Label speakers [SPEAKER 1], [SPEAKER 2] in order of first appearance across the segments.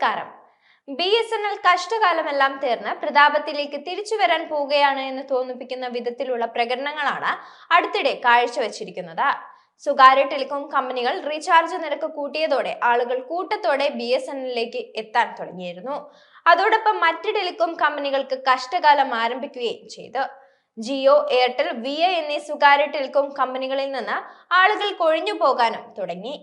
[SPEAKER 1] നമസ്കാരം. B S N L കഷ്ടകാലമെല്ലാം തീർന്ന് പ്രതാപത്തിലേക്ക് തിരിച്ചു വരാൻ പോവുകയാണ് എന്ന് തോന്നിപ്പിക്കുന്ന വിധത്തിലുള്ള പ്രകടനങ്ങളാണ് അടുത്തിടെ കാഴ്ചവെച്ചിരിക്കുന്നത്. സ്വകാര്യ ടെലികോം കമ്പനികൾ റീചാർജ് നിരക്ക് കൂട്ടിയതോടെ ആളുകൾ കൂട്ടത്തോടെ ബി എസ് എൻ എല്ലിലേക്ക് എത്താൻ തുടങ്ങിയിരുന്നു. അതോടൊപ്പം മറ്റ് ടെലികോം കമ്പനികൾക്ക് കഷ്ടകാലം ആരംഭിക്കുകയും ചെയ്തു. ജിയോ എയർടെൽ വി എന്നീ സ്വകാര്യ ടെലികോം കമ്പനികളിൽ നിന്ന് ആളുകൾ കൊഴിഞ്ഞു പോകാനും തുടങ്ങി.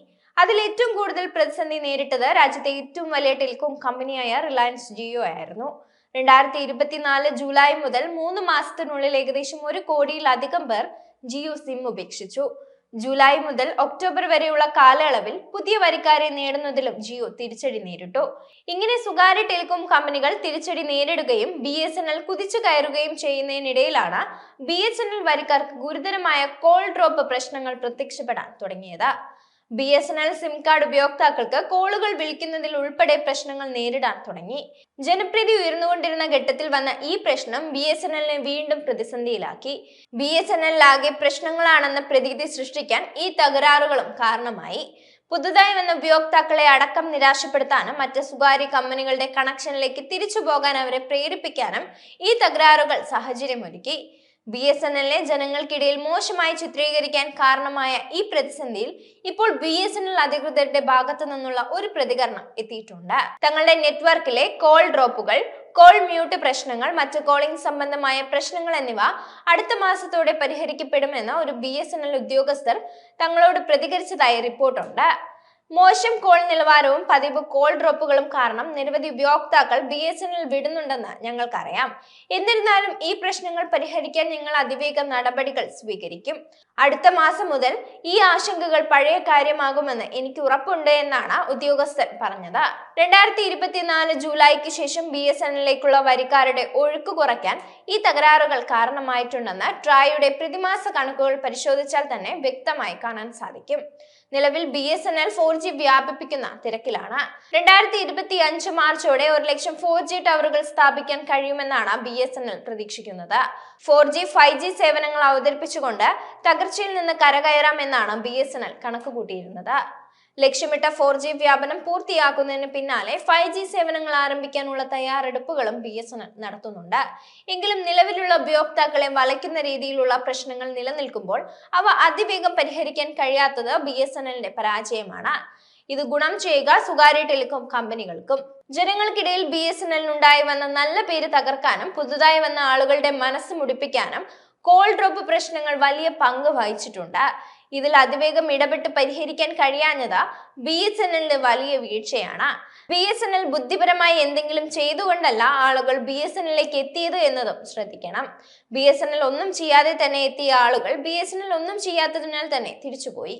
[SPEAKER 1] അതിൽ ഏറ്റവും കൂടുതൽ പ്രതിസന്ധി നേരിട്ടത് രാജ്യത്തെ ഏറ്റവും വലിയ ടെലികോം കമ്പനിയായ റിലയൻസ് ജിയോ ആയിരുന്നു. രണ്ടായിരത്തി ഇരുപത്തിനാല് ജൂലൈ മുതൽ മൂന്ന് മാസത്തിനുള്ളിൽ ഏകദേശം ഒരു കോടിയിലധികം പേർ ജിയോ സിം ഉപേക്ഷിച്ചു. ജൂലൈ മുതൽ ഒക്ടോബർ വരെയുള്ള കാലയളവിൽ പുതിയ വരിക്കാരെ നേടുന്നതിലും ജിയോ തിരിച്ചടി നേരിട്ടു. ഇങ്ങനെ സ്വകാര്യ ടെലികോം കമ്പനികൾ തിരിച്ചടി നേരിടുകയും ബി എസ് എൻ എൽ കുതിച്ചു കയറുകയും ചെയ്യുന്നതിനിടയിലാണ് ബി എസ് എൻ എൽ വരിക്കാർക്ക് ഗുരുതരമായ കോൾ ഡ്രോപ്പ് പ്രശ്നങ്ങൾ പ്രത്യക്ഷപ്പെടാൻ തുടങ്ങിയത്. B S N L SIM card ഉപയോക്താക്കൾക്ക് കോളുകൾ വിളിക്കുന്നതിൽ ഉൾപ്പെടെ പ്രശ്നങ്ങൾ നേരിടാൻ തുടങ്ങി. ജനപ്രീതി ഉയർന്നുകൊണ്ടിരുന്ന ഘട്ടത്തിൽ വന്ന ഈ പ്രശ്നം ബി എസ് എൻ എല്ലിനെ വീണ്ടും പ്രതിസന്ധിയിലാക്കി. ബി എസ് എൻ എല്ലിലാകെ പ്രശ്നങ്ങളാണെന്ന പ്രതീതി സൃഷ്ടിക്കാൻ ഈ തകരാറുകളും കാരണമായി. പുതുതായി വന്ന ഉപയോക്താക്കളെ അടക്കം നിരാശപ്പെടുത്താനും മറ്റ് സ്വകാര്യ കമ്പനികളുടെ കണക്ഷനിലേക്ക് തിരിച്ചു പോകാൻ അവരെ പ്രേരിപ്പിക്കാനും ഈ തകരാറുകൾ സാഹചര്യമൊരുക്കി. ബി എസ് എൻ എല്ലിനെ ജനങ്ങൾക്കിടയിൽ മോശമായി ചിത്രീകരിക്കാൻ കാരണമായ ഈ പ്രതിസന്ധിയിൽ ഇപ്പോൾ ബി എസ് എൻ എൽ അധികൃതരുടെ ഭാഗത്തു നിന്നുള്ള ഒരു പ്രതികരണം എത്തിയിട്ടുണ്ട്. തങ്ങളുടെ നെറ്റ്വർക്കിലെ കോൾ ഡ്രോപ്പുകൾ കോൾ മ്യൂട്ട് പ്രശ്നങ്ങൾ മറ്റ് കോളിംഗ് സംബന്ധമായ പ്രശ്നങ്ങൾ എന്നിവ അടുത്ത മാസത്തോടെ പരിഹരിക്കപ്പെടുമെന്ന് ഒരു ബി എസ് എൻ എൽ ഉദ്യോഗസ്ഥർ തങ്ങളോട് പ്രതികരിച്ചതായി റിപ്പോർട്ടുണ്ട്. മോശം കോൾ നിലവാരവും പതിവ് കോൾ ഡ്രോപ്പുകളും കാരണം നിരവധി ഉപയോക്താക്കൾ ബി എസ് എൻ എൽ വിടുന്നുണ്ടെന്ന് ഞങ്ങൾക്കറിയാം. എന്നിരുന്നാലും ഈ പ്രശ്നങ്ങൾ പരിഹരിക്കാൻ ഞങ്ങൾ അതിവേഗ നടപടികൾ സ്വീകരിക്കും. അടുത്ത മാസം മുതൽ ഈ ആശങ്കകൾ പഴയ കാര്യമാകുമെന്ന് എനിക്ക് ഉറപ്പുണ്ട് എന്നാണ് ഉദ്യോഗസ്ഥൻ പറഞ്ഞത്. രണ്ടായിരത്തി ഇരുപത്തിനാല് ജൂലൈക്ക് ശേഷം ബി എസ് എൻ എല്ലിലേക്കുള്ള വരിക്കാരുടെ ഒഴുക്ക് കുറയ്ക്കാൻ ഈ തകരാറുകൾ കാരണമായിട്ടുണ്ടെന്ന് ട്രായുടെ പ്രതിമാസ കണക്കുകൾ പരിശോധിച്ചാൽ തന്നെ വ്യക്തമായി കാണാൻ സാധിക്കും. നിലവിൽ B S N L four G വ്യാപിപ്പിക്കുന്ന തിരക്കിലാണ്. രണ്ടായിരത്തി ഇരുപത്തി അഞ്ച് മാർച്ചോടെ ഒരു ലക്ഷം ഫോർ ജി ടവറുകൾ സ്ഥാപിക്കാൻ കഴിയുമെന്നാണ് ബി എസ് എൻ എൽ പ്രതീക്ഷിക്കുന്നത്. ഫോർ ജി ഫൈവ് ജി സേവനങ്ങൾ അവതരിപ്പിച്ചുകൊണ്ട് തകർച്ചയിൽ നിന്ന് കരകയറാം എന്നാണ് ബി എസ് എൻ എൽ കണക്കുകൂട്ടിയിരുന്നത്. ലക്ഷ്യമിട്ട ഫോർ ജി വ്യാപനം പൂർത്തിയാക്കുന്നതിന് പിന്നാലെ ഫൈവ് ജി സേവനങ്ങൾ ആരംഭിക്കാനുള്ള തയ്യാറെടുപ്പുകളും ബി എസ് എൻ എൽ നടത്തുന്നുണ്ട്. എങ്കിലും നിലവിലുള്ള ഉപയോക്താക്കളെ വലയ്ക്കുന്ന രീതിയിലുള്ള പ്രശ്നങ്ങൾ നിലനിൽക്കുമ്പോൾ അവ അതിവേഗം പരിഹരിക്കാൻ കഴിയാത്തത് ബി എസ് എൻ എല്ലിന്റെ പരാജയമാണ്. ഇത് ഗുണം ചെയ്യുക സ്വകാര്യ ടെലികോം കമ്പനികൾക്കും. ജനങ്ങൾക്കിടയിൽ ബി എസ് എൻ എല്ലിനുണ്ടായി വന്ന നല്ല പേര് തകർക്കാനും പുതുതായി വന്ന ആളുകളുടെ മനസ്സ് മുടിപ്പിക്കാനും കോൾ ഡ്രോപ്പ് പ്രശ്നങ്ങൾ വലിയ പങ്ക് വഹിച്ചിട്ടുണ്ട്. ഇതിൽ അതിവേഗം ഇടപെട്ട് പരിഹരിക്കാൻ കഴിയാഞ്ഞത് ബി എസ് എൻ എല്ലിന്റെ വലിയ വീഴ്ചയാണ്. ബി എസ് എൻ എൽ ബുദ്ധിപരമായി എന്തെങ്കിലും ചെയ്തുകൊണ്ടല്ല ആളുകൾ ബി എസ് എൻ എല്ലിലേക്ക് എത്തിയത് എന്നതും ശ്രദ്ധിക്കണം. ബി എസ് എൻ എൽ ഒന്നും ചെയ്യാതെ തന്നെ എത്തിയ ആളുകൾ ബി എസ് എൻ എൽ ഒന്നും ചെയ്യാത്തതിനാൽ തന്നെ തിരിച്ചുപോയി.